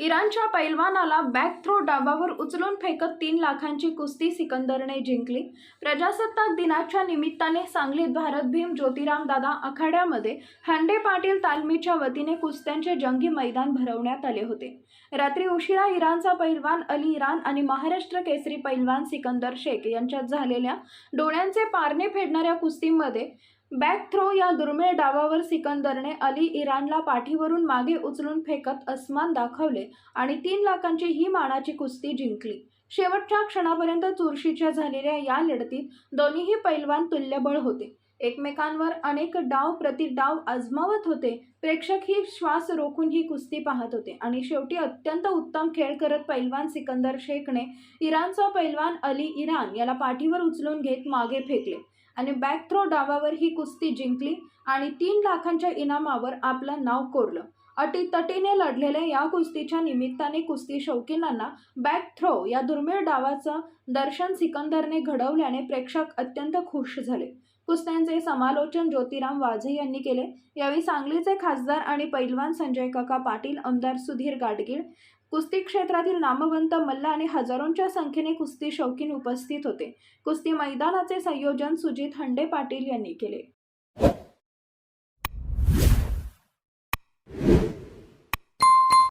इराणच्या पैलवानाला back throw डाबावर उचलून फेकत तीन लाखांची कुस्ती सिकंदरने जिंकली. प्रजासत्ताक दिनाच्या निमित्ताने सांगलीत भारत भीम ज्योतिराम दादा आखाड्यामध्ये हांडे पाटील तालमीच्या वतीने कुस्त्यांचे जंगी मैदान भरवण्यात आले होते. रात्री उशिरा इराणचा पैलवान अली इराण आणि महाराष्ट्र केसरी पैलवान सिकंदर शेख यांच्यात झालेल्या डोळ्यांचे पारणे फेडणाऱ्या कुस्तीमध्ये बॅक थ्रो या दुर्मिळ डावावर सिकंदरने अली इराणला पाठीवरून मागे उचलून फेकत अस्मान दाखवले आणि तीन लाखांची ही मानाची कुस्ती जिंकली. शेवटच्या क्षणापर्यंत चुरशीच्या झालेल्या या लढतीत दोन्हीही पैलवान तुल्यबळ होते. एकमेकांवर अनेक डाव प्रति डाव आजमावत होते. प्रेक्षक ही श्वास रोखून ही कुस्ती पाहत होते आणि शेवटी अत्यंत उत्तम खेळ करत पैलवान सिकंदर शेखने इराणचा पैलवान अली इराण याला पाठीवर उचलून घेत मागे फेकले. आणि बॅक थ्रो डावावर ही कुस्ती जिंकली आणि तीन लाखांच्या इनामावर आपलं नाव कोरलं. अटीतटीने लढलेल्या या कुस्तीच्या निमित्ताने कुस्ती शौकीनांना बॅक थ्रो या दुर्मिळ डावाचं दर्शन सिकंदरने घडवल्याने प्रेक्षक अत्यंत खुश झाले. कुस्त्यांचे समालोचन ज्योतिराम वाझे यांनी केले. यावेळी सांगलीचे खासदार आणि पैलवान संजय काका पाटील आमदार सुधीर गाडगीळ कुस्ती क्षेत्रातील नामवंत मल्ल आणि हजारोंच्या संख्येने कुस्ती शौकीन उपस्थित होते. कुस्ती मैदानाचे संयोजन सुजित हंडे पाटील यांनी केले.